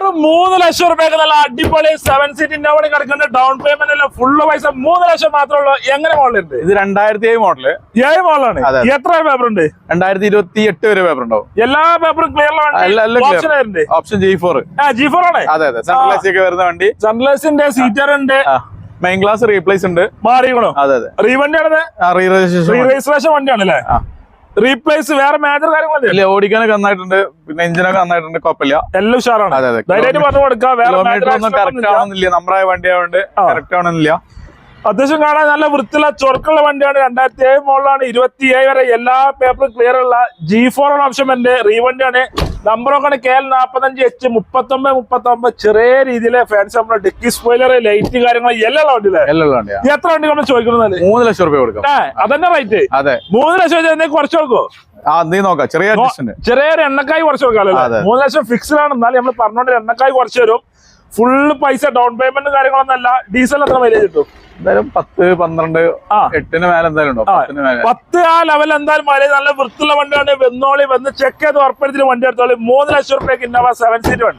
വെറും മൂന്ന് ലക്ഷം റുപ്യക്ക് നല്ല അടിപൊളി സെവൻ സീറ്റിന്റെ അവിടെ കിടക്കുന്ന ഡൗൺ പേയ്മെന്റ് എല്ലാം ഫുള്ള് പൈസ മൂന്ന് ലക്ഷം മാത്രമേ ഉള്ളൂ. എങ്ങനെ മോഡലുണ്ട് ഇത് രണ്ടായിരത്തി ഏഴ് മോഡൽ ഏഴ് മോഡലാണ് എത്ര പേപ്പർ ഉണ്ട്? രണ്ടായിരത്തി ഇരുപത്തി എട്ട് വരെ പേപ്പർ ഉണ്ടാവും. എല്ലാ പേപ്പറും clear option G four G four ആണ്? അതെ അതെ. എ ഒക്കെ വരുന്ന വണ്ടി. സൺലൈസിന്റെ സീറ്റർ ഉണ്ട്. മെയിൻ ക്ലാസ് റീപ്ലേസ് ഉണ്ട്. മാറിയോ അതെ അതെ. റീവണ്ടി ആണ് റീ രജിസ്ട്രേഷൻ റീ രജിസ്ട്രേഷൻ വണ്ടിയാണ് അല്ലേ. റീപ്ലേസ് വേറെ മേജർ കാര്യങ്ങളല്ലേ ഓടിക്കാനൊക്കെ നന്നായിട്ടുണ്ട്. പിന്നെ എഞ്ചിനൊക്കെ നന്നായിട്ടുണ്ട് കുഴപ്പമില്ല. എല്ലാം ഉഷാറാണ്. ധൈര്യമായിട്ട് പറഞ്ഞു കൊടുക്കാം. വേറെ കിലോമീറ്റർ ഒന്നും കറക്റ്റ്. ആവണമെന്നില്ല നമ്പറായ വണ്ടി ആയതുകൊണ്ട്. കറക്റ്റ് ആവണമെന്നില്ല അത്യാവശ്യം കാണാൻ നല്ല വൃത്തിയുള്ള ചൊറുക്കുള്ള വണ്ടിയാണ്. രണ്ടായിരത്തി ഏഴ് മോളിലാണ് ഇരുപത്തി ഏഴ് വരെ എല്ലാ പേപ്പറും ക്ലിയർ ഉള്ള ജി ഫോർ ആണ് ഓപ്ഷൻ എന്റെ റീവണ്ടിയാണ് നമ്പറൊക്കെ കെ എൽ നാൽപ്പത്തഞ്ച് എച്ച് മുപ്പത്തൊമ്പത് മുപ്പത്തൊമ്പത്. ചെറിയ രീതിയിലെ ഫാൻസ് നമ്മുടെ ഡിക്കി സ്പോയിലർ ലൈറ്റ് കാര്യങ്ങൾ എല്ലാം വണ്ടിയിലെ എത്ര വണ്ടി നമ്മൾ ചോദിക്കുന്നത് മൂന്ന് ലക്ഷം രൂപ കൊടുക്കും. അതന്നെ റേറ്റ് അതെ. മൂന്ന് ലക്ഷം കുറച്ച് കൊടുക്കോ ആ നീ നോക്ക ചെറിയ ചെറിയൊരു എണ്ണക്കായി കുറച്ച് കൊടുക്കാമല്ലോ മൂന്ന് ലക്ഷം ഫിക്സ്ഡ് ആണ്. എന്നാലും നമ്മൾ പറഞ്ഞോണ്ട് എണ്ണക്കായി കുറച്ച് തരും. ഫുള്ള് പൈസ ഡൗൺ പേയ്മെന്റ് കാര്യങ്ങളൊന്നും അല്ല. ഡീസൽ എത്ര മൈലേജ് കിട്ടും? എന്തായാലും പത്ത് പന്ത്രണ്ട് ആ. എട്ടിന് മേലെ എന്തായാലും പത്ത് ആ ലെവൽ എന്തായാലും മൈലേജ് നല്ല വൃത്തിയുള്ള വണ്ടിയാണ്. വെന്നോളി വന്ന് ചെക്ക് ചെയ്ത് ഉറപ്പെടുത്തി വണ്ടി എടുത്തോളി. മൂന്ന് ലക്ഷം റുപ്യക്ക് ഇന്നോവ സെവൻ സീറ്റ് വണ്ടി.